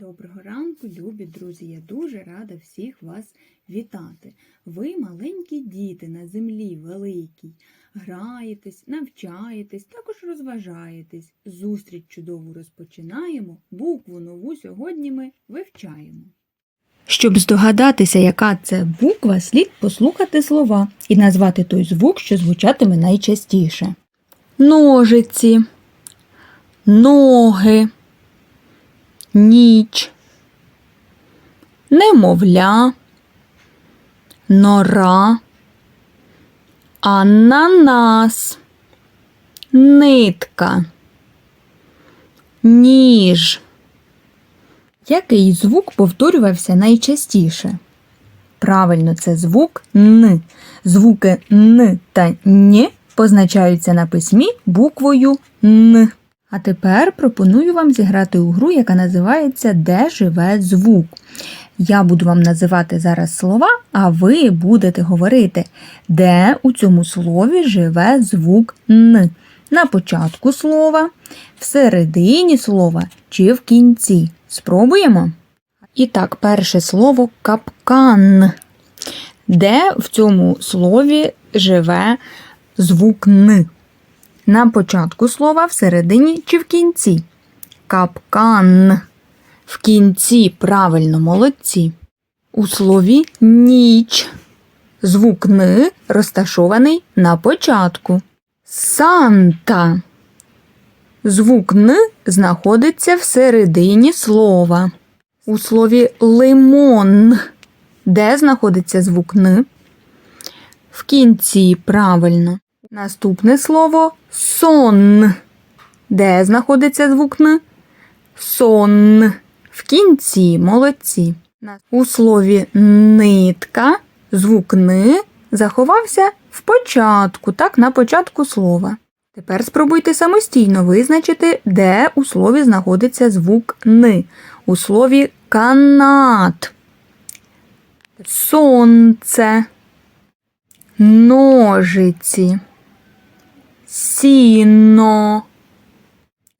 Доброго ранку, любі друзі! Я дуже рада всіх вас вітати. Ви маленькі діти на землі великій. Граєтесь, навчаєтесь, також розважаєтесь. Зустріч чудову розпочинаємо. Букву нову сьогодні ми вивчаємо. Щоб здогадатися, яка це буква, слід послухати слова і назвати той звук, що звучатиме найчастіше. Ножиці, ноги ніч, немовля, нора, ананас, нитка, ніж. Який звук повторювався найчастіше? Правильно, це звук Н. Звуки Н та Н позначаються на письмі буквою Н. А тепер пропоную вам зіграти у гру, яка називається Де живе звук. Я буду вам називати зараз слова, а ви будете говорити, де у цьому слові живе звук Н. На початку слова, всередині слова чи в кінці. Спробуємо? І так, перше слово капкан. Де в цьому слові живе звук Н? На початку слова всередині чи в кінці. Капкан. В кінці правильно молодці. У слові ніч. Звук Н розташований на початку. Санта. Звук Н знаходиться всередині слова. У слові лимон. Де знаходиться звук Н? В кінці правильно. Наступне слово сон. Де знаходиться звук Н? Сон. В кінці молодці. У слові нитка звук Н заховався в початку, так, на початку слова. Тепер спробуйте самостійно визначити, де у слові знаходиться звук Н. У слові канат. Сонце. Ножиці сіно.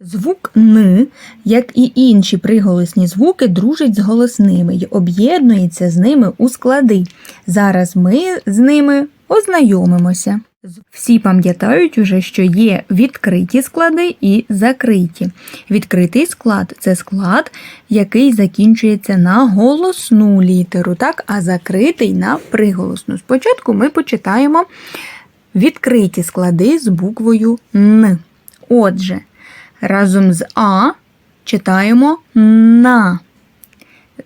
Звук Н, як і інші приголосні звуки, дружить з голосними й об'єднується з ними у склади. Зараз ми з ними ознайомимося. Всі пам'ятають уже, що є відкриті склади і закриті. Відкритий склад це склад, який закінчується на голосну літеру, так? а закритий на приголосну. Спочатку ми почитаємо відкриті склади з буквою Н. Отже, разом з А читаємо на.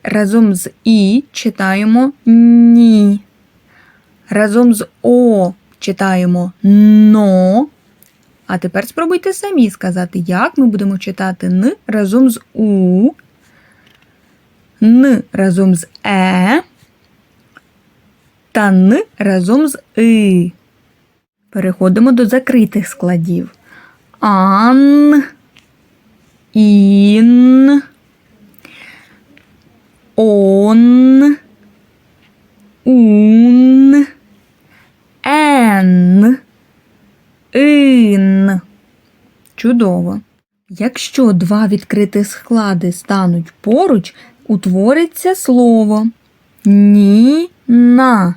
Разом з І читаємо ні. Разом з О читаємо но. А тепер спробуйте самі сказати, як ми будемо читати Н разом з У, Н разом з Е та Н разом з И. Переходимо до закритих складів. Ан, ін, он, ун, ен, ін. Чудово. Якщо два відкритих склади стануть поруч, утвориться слово ні-на.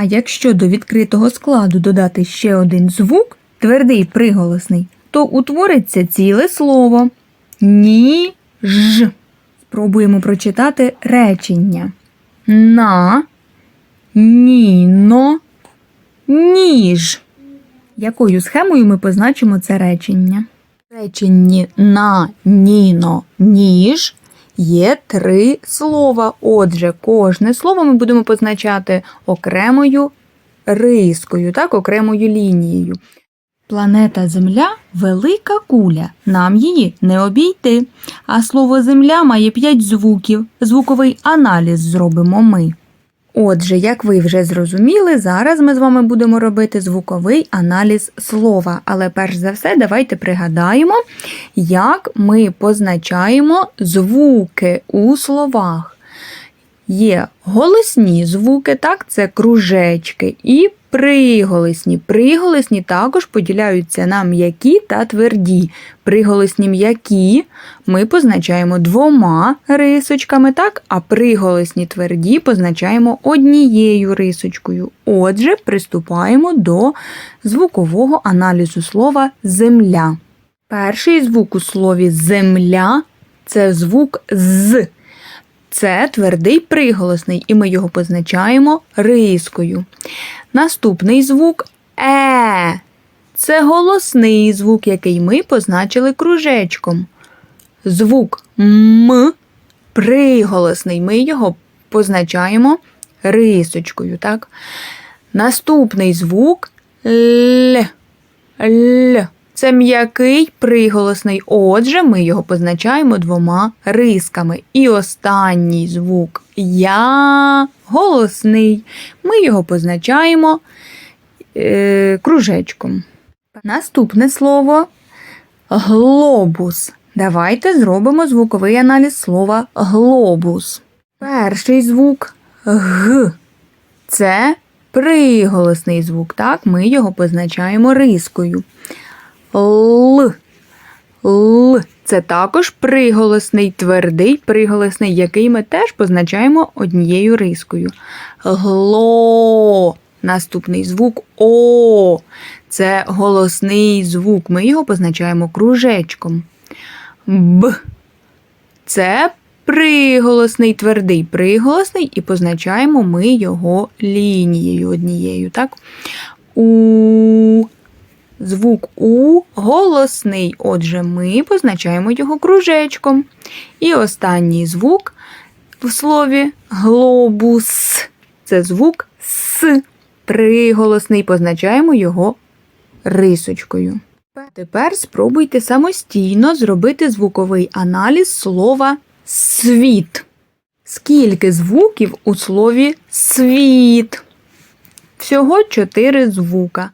А якщо до відкритого складу додати ще один звук, твердий приголосний, то утвориться ціле слово ні ж. Спробуємо прочитати речення на, ніно, ніж. Якою схемою ми позначимо це речення? В реченні на, ніно, ніж є три слова. Отже, кожне слово ми будемо позначати окремою рискою, так, окремою лінією. Планета Земля велика куля, нам її не обійти. А слово Земля має п'ять звуків. Звуковий аналіз зробимо ми. Отже, як ви вже зрозуміли, зараз ми з вами будемо робити звуковий аналіз слова. Але перш за все, давайте пригадаємо, як ми позначаємо звуки у словах. Є голосні звуки, так, це кружечки, і Приголосні. Приголосні також поділяються на м'які та тверді. Приголосні м'які ми позначаємо двома рисочками, так? а приголосні тверді позначаємо однією рисочкою. Отже, приступаємо до звукового аналізу слова земля. Перший звук у слові земля це звук з. Це твердий приголосний, і ми його позначаємо рискою. Наступний звук е. Це голосний звук, який ми позначили кружечком. Звук м приголосний. Ми його позначаємо рисочкою. Так? Наступний звук л. Л. Це м'який приголосний. Отже, ми його позначаємо двома рисками. І останній звук я голосний. Ми його позначаємо е, кружечком. Наступне слово глобус. Давайте зробимо звуковий аналіз слова глобус. Перший звук г. Це приголосний звук. Так, ми його позначаємо рискою. Л. Л. Це також приголосний, твердий приголосний, який ми теж позначаємо однією рискою. Гло. Наступний звук О. Це голосний звук. Ми його позначаємо кружечком. Б. Це приголосний, твердий приголосний, і позначаємо ми його лінією однією. Так? У. Звук У голосний. Отже, ми позначаємо його кружечком. І останній звук в слові глобус. Це звук С. Приголосний, позначаємо його рисочкою. Тепер спробуйте самостійно зробити звуковий аналіз слова світ. Скільки звуків у слові світ? Всього чотири звука.